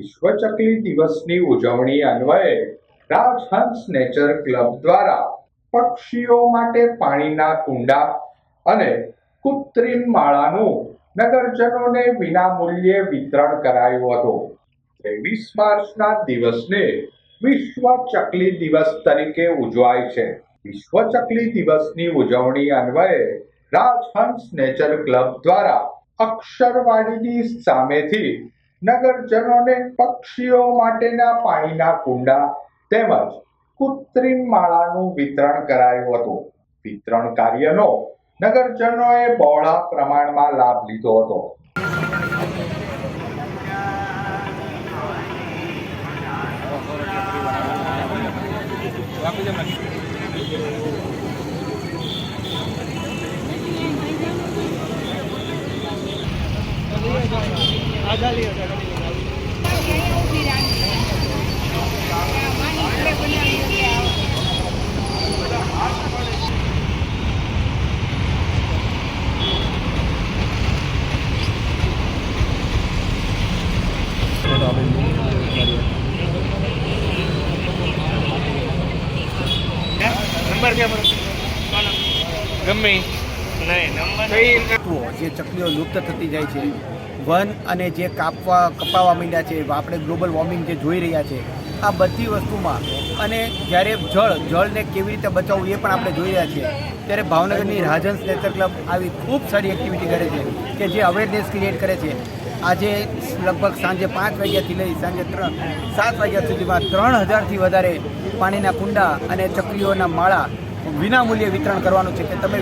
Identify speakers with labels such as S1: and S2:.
S1: વિશ્વ ચકલી દિવસની ઉજવણી અન્વયે રાજહંસ નેચર ક્લબ દ્વારા પક્ષીઓ માટે પાણીના કુંડા અને કૃત્રિમ માળાનું નગરજનોને વિનામૂલ્યે વિતરણ કરાયું હતું. ત્રેવીસ માર્ચના દિવસને વિશ્વ ચકલી દિવસ તરીકે ઉજવાય છે. વિશ્વ ચકલી દિવસની ઉજવણી અન્વયે રાજહંસ નેચર ક્લબ દ્વારા અક્ષરવાડીની સામેથી નગરજનોને પક્ષીઓ માટેના પાણીના કુંડા તેમજ કૃત્રિમ માળાનું વિતરણ કરાયું હતું. વિતરણ કાર્યનો નગરજનોએ બહોળા પ્રમાણમાં લાભ લીધો હતો.
S2: Thank ક્યાં ગમે નહીં નંબર
S3: જે ચકલીઓ લુપ્ત થતી જાય છે વન અને જે કાપવા કપાવા માંડ્યા છે, આપણે ગ્લોબલ વોર્મિંગ જે જોઈ રહ્યા છે, આ બધી વસ્તુમાં અને જ્યારે જળ, જળને કેવી રીતે બચાવવું એ પણ આપણે જોઈ રહ્યા છીએ. ત્યારે ભાવનગરની રાજન્સ નેચર ક્લબ આવી ખૂબ સારી એક્ટિવિટી કરે છે, કે જે અવેરનેસ ક્રિએટ કરે છે. આજે લગભગ સાંજે પાંચ વાગ્યાથી લઈ સાંજે ત્રણ, સાત વાગ્યા સુધીમાં ત્રણ હજારથી વધારે પાણીના કુંડા અને ચકલીઓના માળા વિનામૂલ્યે વિતરણ કરવાનું છે. કે તમે